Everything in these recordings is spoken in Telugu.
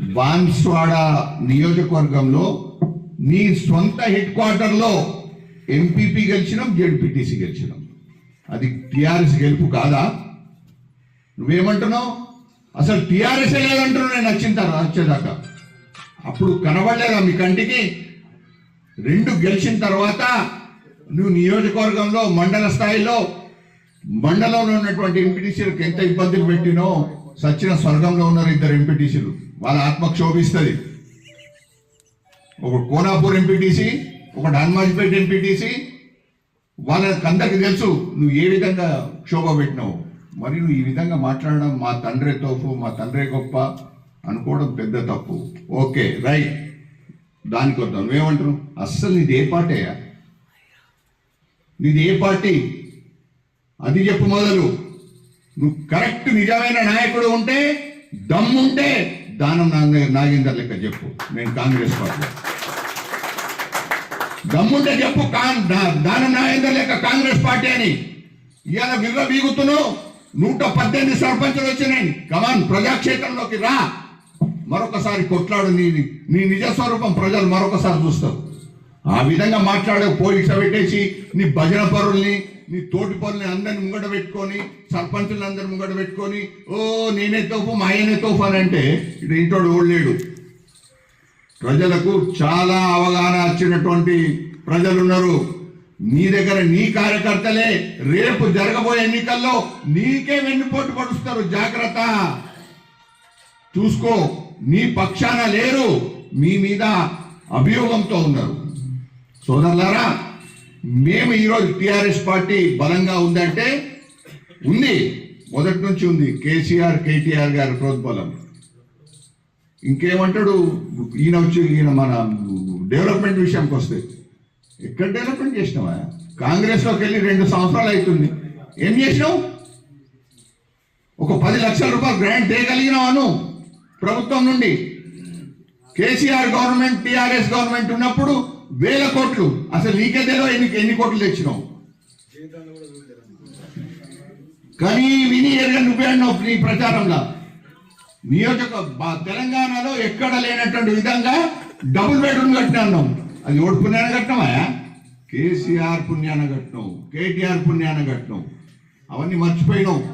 బాన్స్వాడ నియోజకవర్గంలో నీ సొంత హెడ్ క్వార్టర్లో ఎంపీపీ గెలిచినాం జెడ్పీటీసీ గెలిచినాం. అది టిఆర్ఎస్ గెలుపు కాదా? నువ్వేమంటున్నావు? అసలు టిఆర్ఎస్ లేదంటున్నావు నేను వచ్చిన తర్వాత వచ్చేదాకా. అప్పుడు కనబడలేదా మీ కంటికి? రెండు గెలిచిన తర్వాత నువ్వు నియోజకవర్గంలో మండల స్థాయిలో మండలంలో ఉన్నటువంటి ఎంపీటీసీలకు ఎంత ఇబ్బందులు పెట్టినో సచిన స్వర్గంలో ఉన్నారు ఇద్దరు ఎంపీటీసీలు. వాళ్ళ ఆత్మ క్షోభిస్తుంది. ఒక కోనాపూర్ ఎంపీటీసీ ఒక హనుమాజ్పేట ఎంపీటీసీ. వాళ్ళకి అందరికి తెలుసు నువ్వు ఏ విధంగా క్షోభ పెట్టినావు? మరి నువ్వు ఈ విధంగా మాట్లాడడం మా తండ్రే తోపు మా తండ్రే గొప్ప అనుకోవడం పెద్ద తప్పు. Okay right. దానికి వద్దాం. నువ్వేమంటున్నావు? అస్సలు నీది ఏ పార్టీయా నీది ఏ పార్టీ? అది చెప్పు మొదలు. నువ్వు కరెక్ట్ నిజమైన నాయకుడు ఉంటే దమ్ముంటే దానం నాగేందర్ లెక్క చెప్పు. నేను కాంగ్రెస్ పార్టీ. దమ్ముంటే చెప్పు దానం నాగేందర్ లెక్క కాంగ్రెస్ పార్టీ అని. ఇవాళ వివ బీగుతున్నావు నూట పద్దెనిమిది సర్పంచులు వచ్చినాయి. కమాన్ ప్రజాక్షేత్రంలోకి రా. మరొకసారి కొట్లాడు నీ నీ నిజ స్వరూపం ప్రజలు మరొకసారి చూస్తారు. ఆ విధంగా మాట్లాడే పోలీసు పెట్టేసి నీ భజన పరుల్ని నీ తోటి పనులు అందరిని ముంగట పెట్టుకొని సర్పంచులు అందరిని ముంగట పెట్టుకొని ఓ నేనే తోపు మా ఆయనే తోపు అని అంటే ఇటు ఇంటోడు ఓడలేడు ప్రజలకు చాలా అవగాహన వచ్చినటువంటి ప్రజలు ఉన్నారు. నీ దగ్గర నీ కార్యకర్తలే రేపు జరగబోయే ఎన్నికల్లో నీకే వెన్నుపోటు పడుస్తారు జాగ్రత్త. చూసుకో నీ పక్షాన లేరు మీ మీద అభియోగంతో ఉన్నారు. సోదరులారా మేము ఈరోజు టిఆర్ఎస్ పార్టీ బలంగా ఉందంటే ఉంది. మొదటి నుంచి ఉంది. కేసీఆర్ కేటీఆర్ గారి ప్రోద్బలం. ఇంకేమంటాడు? ఈయన వచ్చి ఈయన మన డెవలప్మెంట్ విషయానికి వస్తే. ఎక్కడ డెవలప్మెంట్ చేసినావా? కాంగ్రెస్లోకి వెళ్ళి రెండు సంవత్సరాలు అవుతుంది. ఏం చేసినావు? ఒక పది లక్షల రూపాయలు గ్రాంట్ తేయగలిగినావాను ప్రభుత్వం నుండి. కేసీఆర్ గవర్నమెంట్ టిఆర్ఎస్ గవర్నమెంట్ ఉన్నప్పుడు వేల కోట్లు. అసలు నీకే తెలియదు ఎన్ని ఎన్ని కోట్లు తెచ్చినావు. కానీ విని ఎరగ నువ్వే అన్నావు నీ ప్రచారంలో. నియోజక బా- తెలంగాణలో ఎక్కడ లేనటువంటి విధంగా డబుల్ బెడ్రూమ్ కట్టినా అది ఓడి పుణ్యాన కట్టినామా కేసీఆర్ పుణ్యాన కట్టినావు. కేటీఆర్ పుణ్యాన కట్టినావు. అవన్నీ మర్చిపోయినావు.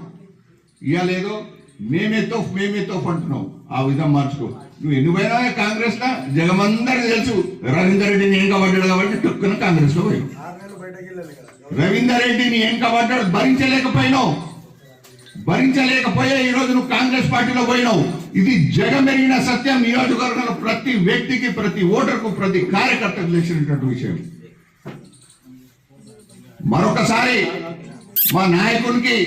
ఇయ్యలేదో మేమే తోఫ్ మేమే తోఫ్ అంటున్నావు. ఆ విధం మార్చుకో. నువ్వు ఎన్ని పోయినా కాంగ్రెస్ లా జగమందరికి తెలుసు. రవీందర్ రెడ్డిని ఏం కాబట్టాడు కాబట్టి టొక్కున కాంగ్రెస్లో పోయావు. రవీందర్ రెడ్డిని ఏం కాబట్టాడు భరించలేకపోయినావు. భరించలేకపోయా ఈ రోజు నువ్వు కాంగ్రెస్ పార్టీలో పోయినావు. ఇది జగమెరిగిన సత్యం. నియోజకవర్గంలో ప్రతి వ్యక్తికి ప్రతి ఓటర్కు ప్రతి కార్యకర్తకు తెలిసినటువంటి విషయం. మరొకసారి మా నాయకునికి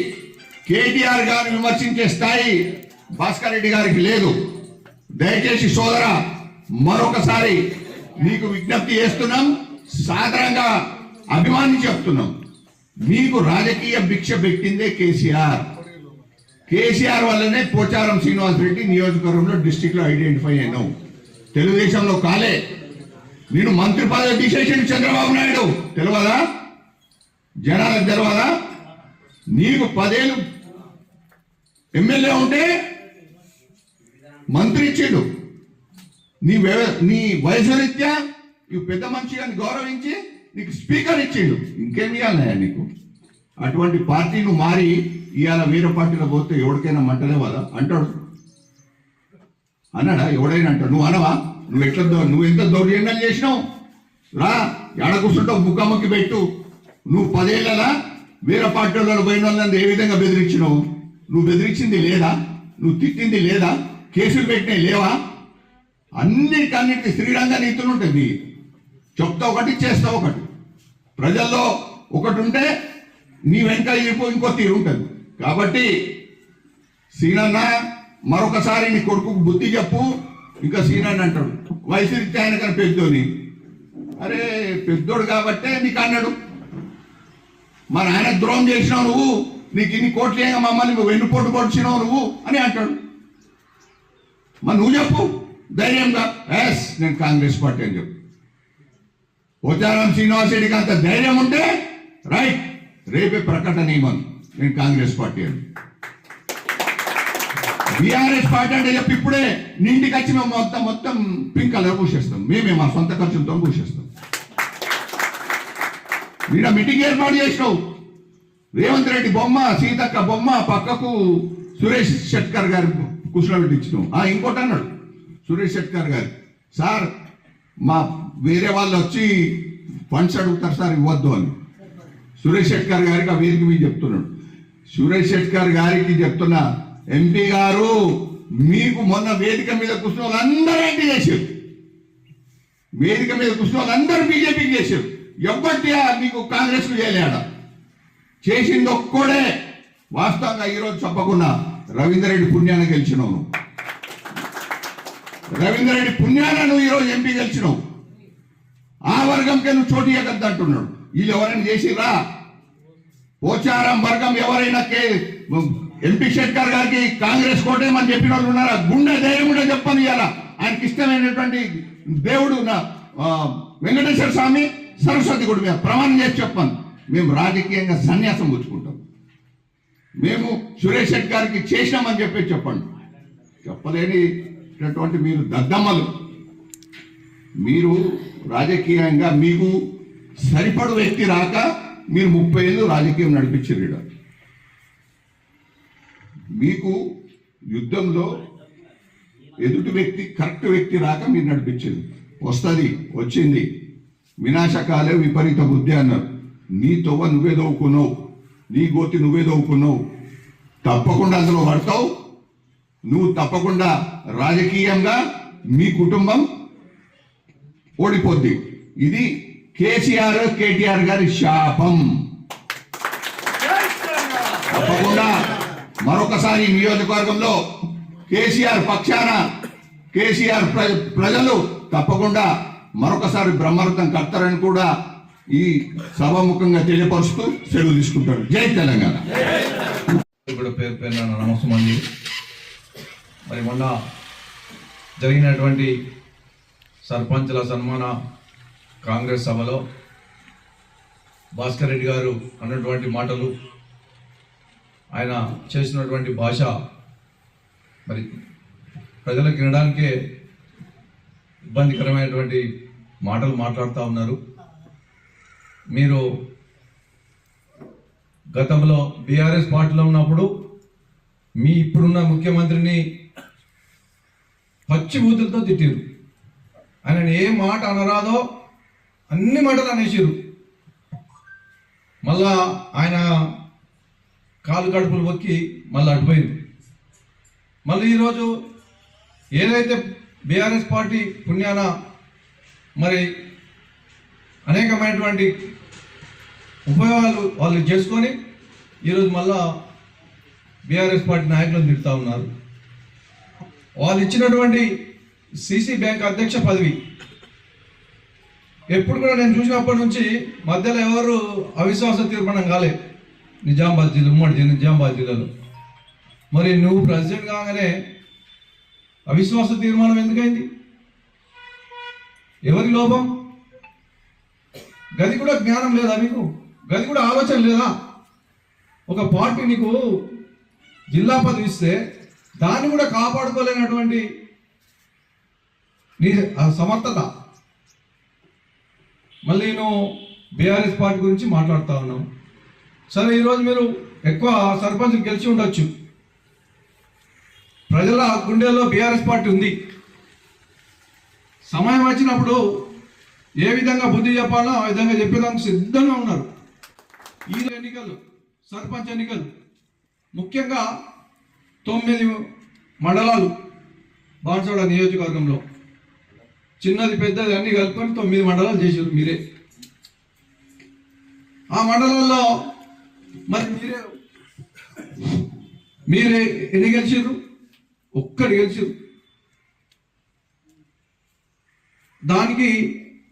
కేటీఆర్ గారు విమర్శించే స్థాయి భాస్కర్ రెడ్డి గారికి లేదు. దయచేసి సోదర మరొకసారి నీకు విజ్ఞప్తి చేస్తున్నాం సాధారణంగా అభిమాని చెప్తున్నాం. మీకు రాజకీయ భిక్ష పెట్టిందే కేసీఆర్. కేసీఆర్ వల్లనే పోచారం శ్రీనివాస్ రెడ్డి నియోజకవర్గంలో డిస్టిక్లో ఐడెంటిఫై అయినావు తెలుగుదేశంలో కాలే. నేను మంత్రి పదవి తీసేసిండు చంద్రబాబు నాయుడు. తెలియదా జనాలకు తెలియదా నీకు పదేళ్ళు ఎమ్మెల్యే ఉంటే మంత్రి ఇచ్చిండు. నీ నీ వయసు రీత్యా నువ్వు పెద్ద మనిషి అని గౌరవించి నీకు స్పీకర్ ఇచ్చిండు. ఇంకేమి ఇవ్వాలయ్యా నీకు? అటువంటి పార్టీ నువ్వు మారి ఇవాళ వేరే పార్టీలో పోతే ఎవరికైనా మంటలే వాళ్ళ అంటాడు. అన్నాడా? ఎవడైనా అంటాడు. నువ్వు అనవా? నువ్వు ఎట్లా నువ్వు ఎంత దౌర్జన్యాలు చేసినావు? రా ఎడ కూర్చుంటావు? ముఖాముఖి పెట్టు. నువ్వు పదేళ్ళలా వేరే పార్టీలలో పోయిన వాళ్ళని ఏ విధంగా బెదిరించినావు? నువ్వు బెదిరించింది లేదా? నువ్వు తిట్టింది లేదా? కేసులు పెట్టినవి లేవా? అన్నిటికన్నిటి శ్రీరంగ నీతులు ఉంటుంది. చెప్తా ఒకటి చేస్తా ఒకటి. ప్రజల్లో ఒకటి ఉంటే నీ వెంట ఇంకో ఇంకో తీరు ఉంటుంది. కాబట్టి సీనన్న మరొకసారి నీ కొడుకుకు బుద్ధి చెప్పు. ఇంకా సీనన్న అంటాడు వయసు ఆయన కానీ పెద్దోని. అరే పెద్దోడు కాబట్టే నీకు అన్నాడు. మా నాయన ద్రోహం చేసినావు నువ్వు నీకు ఇన్ని కోట్లు ఏగా మమ్మల్ని వెన్నుపోటు పొడిచినావు నువ్వు అని అంటాడు. మరి నువ్వు చెప్పు. ధైర్యంగా. ఎస్ నేను కాంగ్రెస్ పార్టీ అని చెప్పు. పోచారం శ్రీనివాస్ రెడ్డికి అంత ధైర్యం ఉంటే రైట్ రేపే ప్రకటన ఇవ్వను నేను కాంగ్రెస్ పార్టీ అని. బీఆర్ఎస్ పార్టీ అంటే చెప్పి ఇప్పుడే నిండికి వచ్చి మేము మొత్తం మొత్తం పింక్ కలర్ పూసేస్తాం. మేమే మా సొంత ఖర్చులతో పూసేస్తాం. మీరు మీటింగ్ ఏర్పాటు చేసినావు. రేవంత్ రెడ్డి బొమ్మ సీతక్క బొమ్మ పక్కకు సురేష్ షెట్కర్ గారి కూర్చోబెట్టించినావు ఆ ఇంకోటి అన్నాడు సురేష్ షెట్కర్ గారు సార్ మా వేరే వాళ్ళు వచ్చి ఫండ్స్ అడుగుతారు సార్ ఇవ్వద్దు అని. సురేష్ షెట్కర్ గారికి ఆ వేదిక మీద చెప్తున్నాడు. సురేష్ షెట్కర్ గారికి చెప్తున్నా ఎంపీ గారు మీకు మొన్న వేదిక మీద కూర్చున్న వాళ్ళందరూ ఏంటి చేశారు. వేదిక మీద కూర్చున్న వాళ్ళందరూ బీజేపీకి చేశారు. ఎవ్వటి మీకు కాంగ్రెస్ చేయలేడా? చేసింది ఒక్కడే. వాస్తవంగా ఈరోజు చెప్పకుండా రవీందర్ రెడ్డి పుణ్యాన్ని గెలిచినావు నువ్వు. రవీందర్ పుణ్యాన నువ్వు ఈరోజు ఎంపీ గెలిచినావు. ఆ వర్గంకే నువ్వు చోటు ఇవ్వద్దు అంటున్నాడు. వీళ్ళు ఎవరైనా చేసిరా పోచారం వర్గం ఎవరైనా కే ఎంపీ శేఖర్ గారికి కాంగ్రెస్ కోటేమని చెప్పిన వాళ్ళు ఉన్నారా? గుండె ధైర్యం కూడా చెప్పని ఇవాళ ఆయనకి ఇష్టమైనటువంటి దేవుడు నా వెంకటేశ్వర స్వామి సరస్వతి గుడి మీద ప్రమాణం చేసి చెప్పాను మేము రాజకీయంగా సన్యాసం పుచ్చుకుంటాం. మేము సురేష్ శెట్ గారికి చేసినామని చెప్పి చెప్పండి. చెప్పలేనిటువంటి మీరు దద్దమ్మలు. మీరు రాజకీయంగా మీకు సరిపడు వ్యక్తి రాక మీరు ముప్పై ఏళ్ళు రాజకీయం నడిపించారు మీకు యుద్ధంలో ఎదుటి వ్యక్తి కరెక్ట్ వ్యక్తి రాక మీరు నడిపించింది వస్తుంది వచ్చింది. వినాశకాలే విపరీత బుద్ధి అన్నారు. నీ తొవ్వ నువ్వే దవ్వుకున్నావు నీ గోతి నువ్వే దవ్వుకున్నావు తప్పకుండా అందులో పడతావు. నువ్వు తప్పకుండా రాజకీయంగా మీ కుటుంబం ఓడిపోద్ది. ఇది కేసీఆర్ కేటీఆర్ గారి శాపం. తప్పకుండా మరొకసారి నియోజకవర్గంలో కేసీఆర్ పక్షాన కేసీఆర్ ప్ర- ప్రజలు తప్పకుండా మరొకసారి బ్రహ్మరథం కడతారని కూడా ఈ సభాముఖంగా తెలియపరుస్తూ సెలవు తీసుకుంటారు. జై తెలంగాణ. కూడా పేరు పేరున నమస్కారం అండి. మరి మొన్న జరిగినటువంటి సర్పంచుల సన్మాన కాంగ్రెస్ సభలో భాస్కర్ రెడ్డి గారు అన్నటువంటి మాటలు ఆయన చేసినటువంటి భాష మరి ప్రజలకు వినడానికే ఇబ్బందికరమైనటువంటి మాటలు మాట్లాడుతూ ఉన్నారు. మీరు గతంలో బీఆర్ఎస్ పార్టీలో ఉన్నప్పుడు మీ ఇప్పుడున్న ముఖ్యమంత్రిని పచ్చి బూతులతో తిట్టిరు ఆయన ఏ మాట అనరాదో అన్ని మాటలు అనేసిరు మళ్ళా ఆయన కాలు కడుపులు మొక్కి మళ్ళీ అడిపోయింది మళ్ళీ ఈరోజు ఏదైతే బీఆర్ఎస్ పార్టీ పుణ్యాన మరి అనేకమైనటువంటి ఉపయోగాలు వాళ్ళు చేసుకొని ఈరోజు మళ్ళా బీఆర్ఎస్ పార్టీ నాయకులను తిడుతూ ఉన్నారు. వాళ్ళు ఇచ్చినటువంటి సిసి బ్యాంక్ అధ్యక్ష పదవి ఎప్పుడు కూడా నేను చూసినప్పటి నుంచి మధ్యలో ఎవరు అవిశ్వాస తీర్మానం కాలే. నిజామాబాద్ జిల్లా ఉమ్మడి జిల్లా నిజామాబాద్ జిల్లాలో. మరి నువ్వు ప్రెసిడెంట్ కాగానే అవిశ్వాస తీర్మానం ఎందుకైంది? ఎవరి లోపం? గది కూడా జ్ఞానం లేదా మీకు గది కూడా ఆలోచన లేదా? ఒక పార్టీ నీకు జిల్లా పదవి ఇస్తే దాన్ని కూడా కాపాడుకోలేనటువంటి నీ సమర్థత. మళ్ళీ నేను బీఆర్ఎస్ పార్టీ గురించి మాట్లాడుతా ఉన్నాం. సరే ఈరోజు మీరు ఎక్కువ సర్పంచ్ గెలిచి ఉండొచ్చు. ప్రజల గుండెల్లో బీఆర్ఎస్ పార్టీ ఉంది. సమయం వచ్చినప్పుడు ఏ విధంగా బుద్ధి చెప్పాలో ఆ విధంగా చెప్పేదానికి సిద్ధంగా ఉన్నారు. ఈ ఎన్నికలు సర్పంచ్ ఎన్నికలు. ముఖ్యంగా తొమ్మిది మండలాలు బాన్సోడ నియోజకవర్గంలో. చిన్నది పెద్దది అన్ని కలుపుకొని తొమ్మిది మండలాలు చేశారు మీరే. ఆ మండలంలో మరి మీరే మీరే ఎన్ని గెలిచారు ఒక్కటి గెలిచారు దానికి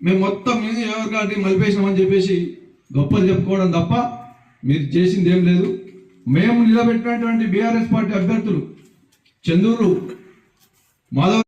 మేము మొత్తం నియోజకవర్గాన్ని మలిపేసినామని చెప్పేసి గొప్పలు చెప్పుకోవడం తప్ప మీరు చేసింది ఏం లేదు. మేము నిలబెట్టినటువంటి బీఆర్ఎస్ పార్టీ అభ్యర్థులు చందూరు మాధవ్